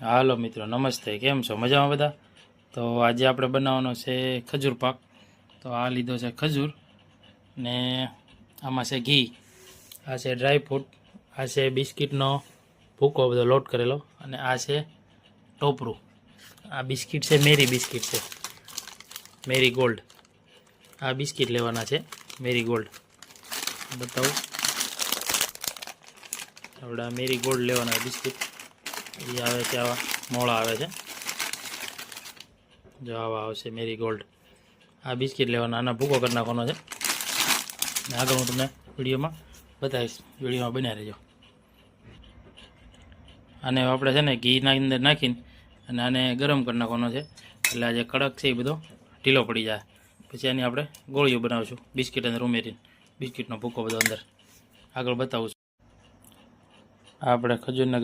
હાલો મિત્રો, નમસ્તે. કેમ છો? મજામાં બધા? તો આજે આપણે બનાવવાનો છે ખજૂર પાક. તો આ લીધો છે ખજૂર ને આમાં છે ઘી. આ છે ડ્રાય ફ્રૂટ આ છે બિસ્કિટનો ભૂકો બધો લોટ કરેલો અને આ છે ટોપરું. આ બિસ્કિટ છે, મેરી બિસ્કિટ છે. મેરી ગોલ્ડ. આ બિસ્કિટ લેવાના છે, મેરી ગોલ્ડ. બતાવું. આપણે મેરી ગોલ્ડ લેવાના બિસ્કિટ. એ આવે છે આવા મોળા આવે છે. જો આવા આવશે મેરી ગોલ્ડ. આ બિસ્કિટ લેવાના, આના ભૂકો કરી નાખવાનો છે. આગળ હું તમને વિડીયોમાં બતાવીશ. વિડીયોમાં બન્યા રહેજો. આને આપણે છે ને ઘીના અંદર નાખીને અને આને ગરમ કરી નાખવાનો છે. એટલે આ જે કડક છે એ બધો ઢીલો પડી જાય. પછી આની આપણે ગોળીઓ બનાવીશું, બિસ્કિટ અંદર ઉમેરીને. બિસ્કિટનો ભૂકો બધો અંદર. આગળ બતાવું છું. આપણે ખજૂરના